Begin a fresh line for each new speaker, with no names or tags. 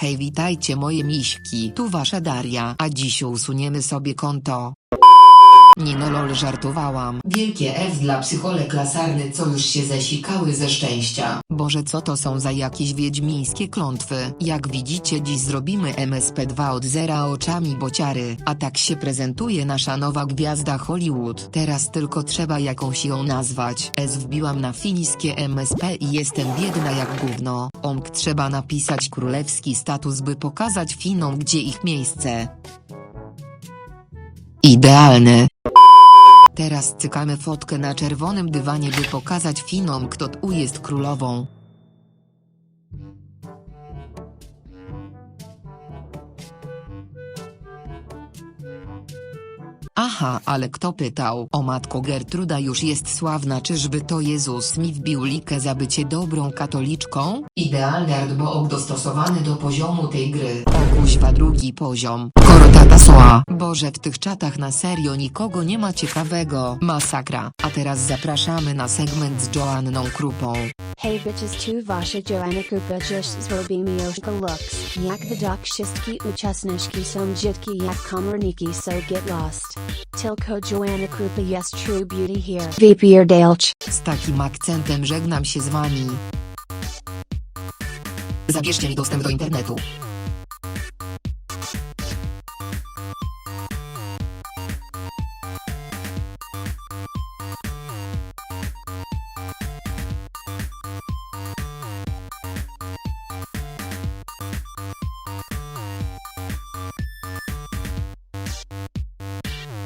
Hej witajcie moje miśki, tu wasza Daria, a dziś usuniemy sobie konto. Nie no lol żartowałam. Wielkie F dla psycholek lasarny co już się zesikały ze szczęścia. Boże co to są za jakieś wiedźmińskie klątwy. Jak widzicie dziś zrobimy MSP2 od zera oczami bociary, a tak się prezentuje nasza nowa gwiazda Hollywood. Teraz tylko trzeba jakąś ją nazwać. S wbiłam na fińskie MSP i jestem biedna jak gówno. Omk trzeba napisać królewski status by pokazać Finom gdzie ich miejsce. Idealny. Teraz cykamy fotkę na czerwonym dywanie by pokazać Finom kto tu jest królową. Aha, ale kto pytał? O matko Gertruda już jest sławna czyżby to Jezus mi wbił likę za bycie dobrą katoliczką? Idealny artbook dostosowany do poziomu tej gry. O kuźwa drugi poziom. Korotata Boże w tych czatach na serio nikogo nie ma ciekawego. Masakra. A teraz zapraszamy na segment z Joanną Krupą.
Hey bitches tu wasza Joanna Kupa dziś zrobimy oszka looks. Jak widok wszystkie uczestniczki są brzydkie jak komorniki so get lost. Tylko Joanna Krupa jest true beauty here. VP Dalch.
Z takim akcentem żegnam się z wami. Zabierzcie mi dostęp do internetu.